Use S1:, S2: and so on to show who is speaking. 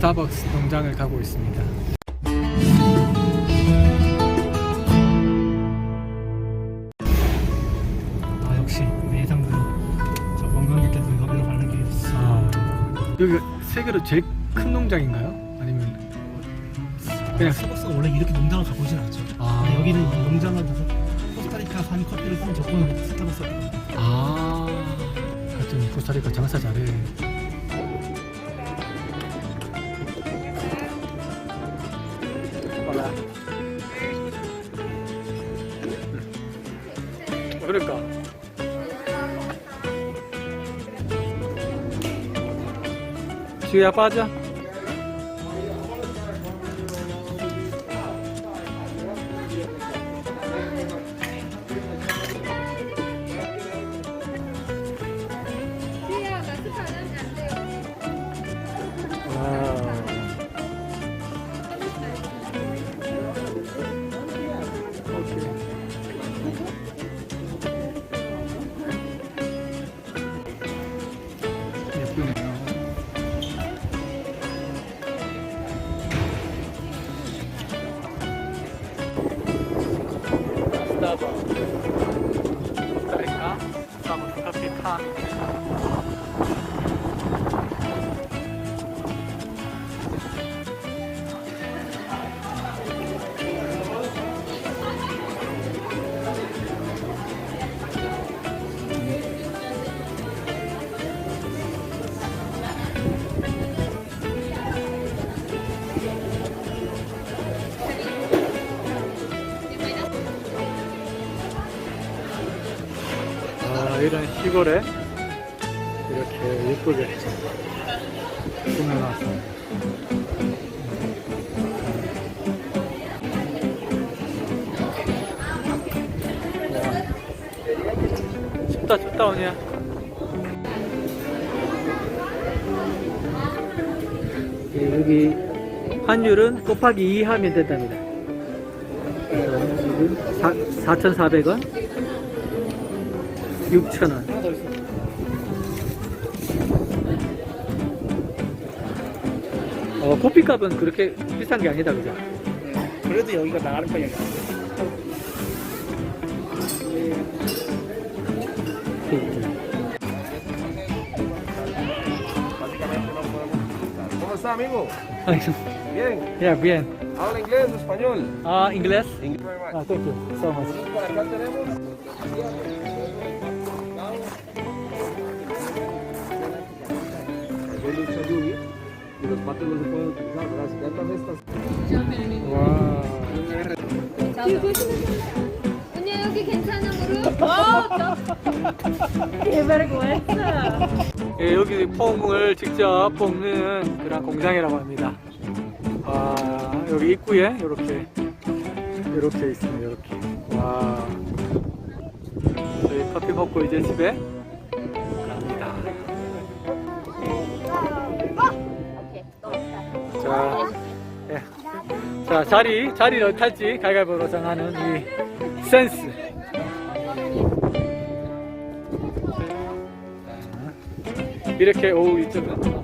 S1: 스타벅스 농장을 가고 있습니다.
S2: 아 역시 내 예상대로 저 관광객들도 여기로 가는 게
S1: 아, 여기가 세계로 제일 큰 농장인가요? 아니면 그냥
S2: 스타벅스가 원래 이렇게 농장을 갖고 있진 않죠
S1: 아.
S2: 근데 여기는 이 농장을 가서 코스타리카 산 커피를 쓴 조건으로 스타벅스가 됩니다
S1: 아, 하여튼 코스타리카 장사 잘해. 그러니까. 지우야 빠져. 스타벅스. 이런 시골에 이렇게 예쁘게 꾸며놨어. 와, 춥다 춥다 오냐. 예, 여기 환율은 곱하기 2 하면 된답니다. 그래서 지금 4,400원, 6,000원. 어, 커피 값은 그렇게 비싼 게 아니다, 그죠?
S2: 그래도 여기가 나가는 편이야
S3: ¿Cómo está, amigo? Bien.
S1: Yeah, bien.
S3: ¿Habla inglés o español?
S1: Ah, inglés?
S3: Inglés. very much.
S1: Ah, thank you so much.
S3: El lucha lluvia y los patos no se pueden utilizar, ¿verdad? Si cantan estas.
S1: 와.
S4: 언니 여기 괜찮아 무릎?
S1: 예, 여기 퐁을 직접 볶는 그런 공장이라고 합니다. 와, 여기 입구에 이렇게 이렇게 있습니다. 이렇게. 와. 저희 커피 먹고 이제 집에 자 자리 자리를 탈지 가위바위보로 정하는 이 센스. 자, 이렇게 오 이쪽은